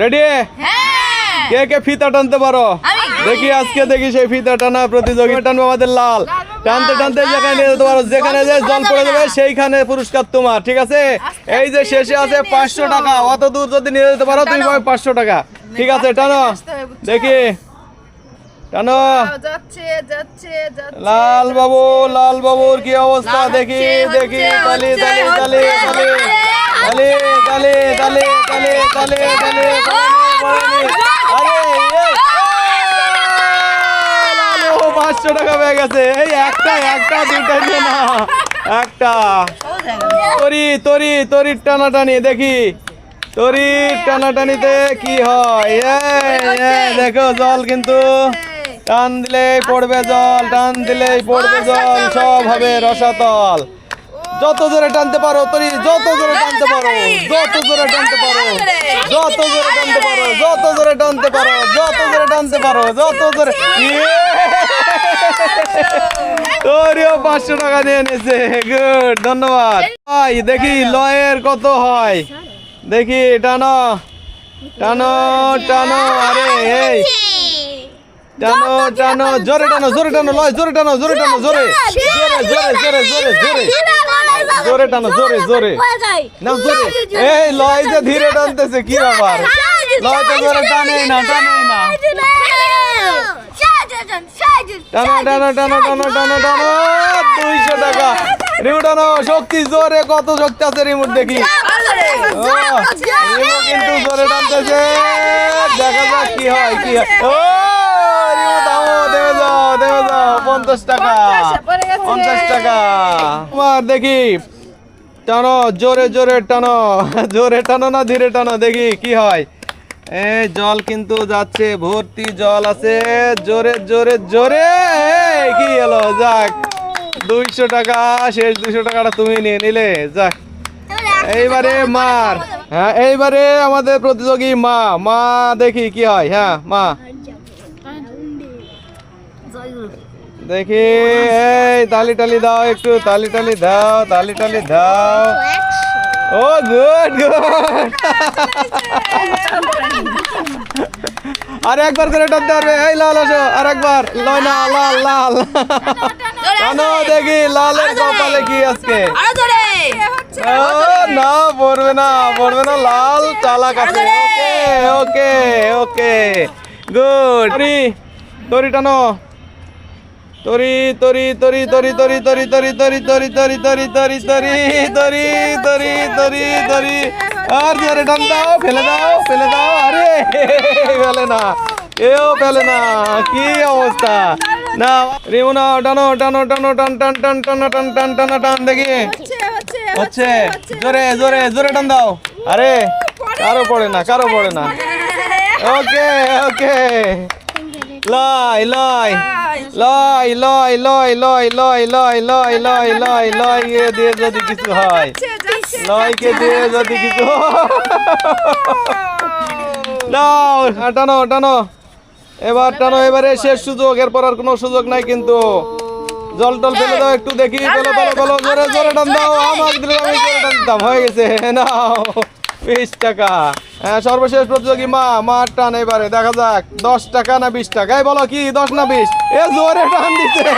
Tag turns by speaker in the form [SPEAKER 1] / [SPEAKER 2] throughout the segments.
[SPEAKER 1] Ready কে কে ফিতা টানতে পারো? দেখি আজকে দেখি সেই ফিতা টানা প্রতিযোগিতা টানবো আমাদের লাল। টানতে টানতে যেখানে নিয়ে যেতে পারো যেখানে যে জল পড়ে যাবে সেইখানে পুরস্কার তোমার ঠিক আছে? এই যে শেষে আছে পাঁচশো টাকা অত দূর যদি নিয়ে যেতে পারো তুমি পাবে পাঁচশো টাকা। ঠিক আছে টানো। দেখি। টানো। লাল বাবু লাল বাবুর কি অবস্থা? দেখি দেখি তালি তালি তালি তালি তালি। তালি তালি তালি তালি তালি একটা টানাটানি, দেখি। তরির টানাটানিতে কি হয়? দেখো জল কিন্তু টান দিলেই পড়বে জল, টান দিলেই পড়বে জল, সব হবে রসাতল। যত জোরে টানতে পারো তরি যত জোরে টানতে পারো যত জোরে টানতে পারো যত জোরে টানতে পারো যত জোরে টানতে পারো যত জোরে টানতে পারো যত জোরে ইয়ে! তোরিও পাঁচশো টাকা নিয়ে নিয়েছে। গুড ধন্যবাদ। ভাই দেখি লয়ের কত হয়। দেখি টানো টানো টানো আরে এই। টানো টানো জোরে টানো জোরে টানো লয় জোরে টানো জোরে টানো জোরে। জোরে জোরে জোরে জোরে জোরে। জোরে টানো জোরে জোরে না জোরে। এই লয় যে ধীরে টানতেছে কি ব্যাপার? লয় তো জোরে টানে না টানে না। টানো টানো টানো টানো টানো টানো দুইশো টাকা। রিমোট টানো শক্তি জোরে কত শক্তি আছে রিমোট দেখি। রিমোট কিন্তু জোরে টানতেছে। দেখা যাক কি হয় কি হয়। ও রিমোট থামো দেবে যাও দেবে যাও পঞ্চাশ টাকা। পঞ্চাশ টাকা। তোমার দেখি টানো জোরে জোরে টানো জোরে টানো না ধীরে টানো দেখি কি হয়। এই জল কিন্তু যাচ্ছে ভর্তি জল আছে। জোরে জোরে জোরে কি হলো যাক দুইশো টাকা শেষ দুইশো টাকাটা তুমি নিয়ে নিলে। যাক এইবারে মার হ্যাঁ এইবারে আমাদের প্রতিযোগী মা মা দেখি কি হয় হ্যাঁ মা। দেখি, এই তালি টালি দাও একটু, তালি টালি দাও, তালি টালি দাও। ও গুড গুড আর একবার করে টানতে পারবে এই লাল, আসো, আর একবার। লয় না, লাল লাল। টানো দেখি, লালের কপালে কি আজকে? না, পড়বে না পড়বে না, লাল চালাক আছে। ওকে ওকে ওকে। গুড তরি টানো তরি তরি তরি তরি তরি তরি তরি তরি তরি তরি তরি তরি তরি তরি তরি তরি তরি আর জোরে টান দাও ফেলে দাও ফেলে দাও আরে ফেলে না এও ফেলে না কি অবস্থা না রিমুনা টানো টানো টানো টান টান টান টান টান টান টান টান দেখি হচ্ছে জোরে জোরে জোরে টান দাও আরে কারও পড়ে না কারও পড়ে না ওকে ওকে লাই লাই লাই লাই লাই লাই লাই লাই লাই লাই লাই লাই এ দিয়ে যদি কিছু হয়? লয়কে দিয়ে যদি কিছু হ্যাঁ, টানো টানো। এবার টানো এবারে শেষ সুযোগ এরপর আর কোনো সুযোগ নাই কিন্তু। জল টল ফেলে দাও একটু দেখি ফেলো ফেলো ফেলো জোরে জোরে টান দাও আমাকে দিলে আমি জোরে টান দিতাম হয়ে গেছে নাও। বিশ টাকা। হ্যাঁ সর্বশেষ প্রতিযোগী মা মা টান এবারে দেখা যাক দশ টাকা না বিশ টাকা? বলো কি দশ না বিশ? এ জোরে টান দিছে।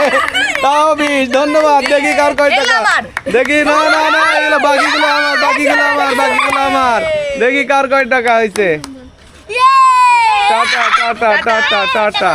[SPEAKER 1] তাও বিশ ধন্যবাদ। দেখি কার কয় টাকা। দেখি না না না এগুলো বাকিগুলো আমার বাকিগুলো আমার বাকিগুলো আমার। দেখি কার কয় টাকা হয়েছে টাটা টাটা টাটা টাটা।